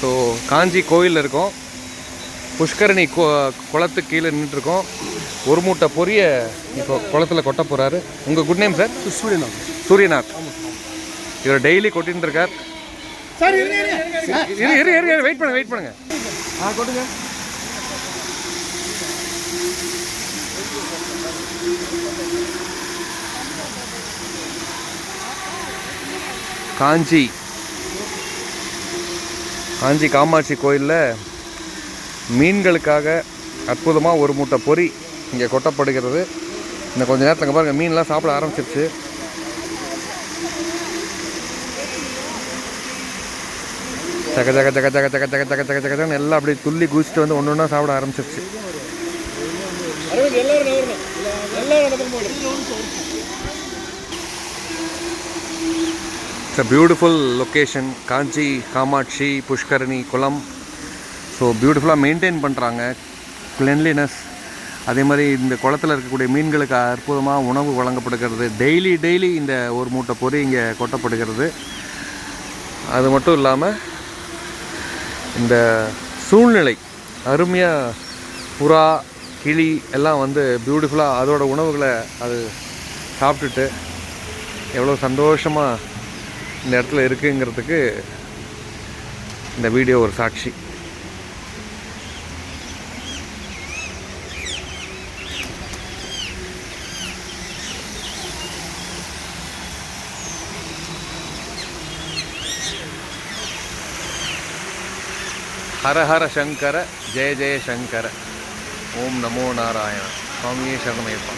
So காஞ்சி கோயிலில் இருக்கோம். புஷ்கரணி கு குளத்துக்கு கீழே நின்றுட்டுருக்கோம் ஒரு மூட்டை பொரிய இப்போ குளத்துல கொட்ட போகிறாரு உங்கள் good name sir Suryanath Suryanath இவர் டெய்லி கொட்டின்னு இருக்கார் சார் இரு இரு. இரு வெயிட் பண்ணுங்க வெயிட் பண்ணுங்க. ஆ கொட்டுங்க காஞ்சி. காஞ்சி காமாட்சி கோயிலில் மீன்களுக்காக அற்புதமாக ஒரு மூட்டை பொறி இங்கே கொட்டப்படுகிறது. இந்த கொஞ்ச நேரத்துக்கு பாருங்கள் மீன்லாம் சாப்பிட ஆரம்பிச்சிருச்சு. சக சக சக சக சக சக சக சக சகன்னு எல்லாம் அப்படியே துள்ளி குதிச்சுட்டு வந்து ஒன்று ஒன்றா சாப்பிட ஆரம்பிச்சிருச்சு. எல்லாரும் நவரணும் it's a beautiful location Kanchi Kamakshi புஷ்கரணி குளம் ஸோ பியூட்டிஃபுல்லாக மெயின்டைன் பண்ணுறாங்க கிளென்லினஸ் அதே மாதிரி இந்த குளத்தில் இருக்கக்கூடிய மீன்களுக்கு அற்புதமாக உணவு வழங்கப்படுகிறது. டெய்லி டெய்லி இந்த ஒரு மூட்டை பொறி இங்கே கொட்டப்படுகிறது. அது மட்டும் இல்லாமல் இந்த சூழ்நிலை அருமையாக புறா கிளி எல்லாம் வந்து பியூட்டிஃபுல்லாக அதோடய உணவுகளை அது சாப்பிட்டுட்டு எவ்வளோ சந்தோஷமாக இந்த இடத்துல இருக்குங்கிறதுக்கு இந்த வீடியோ ஒரு சாட்சி. ஹர ஹர சங்கர ஜெய ஜெய சங்கர. ஓம் நமோ நாராயண. சுவாமியே சரணமையப்பா.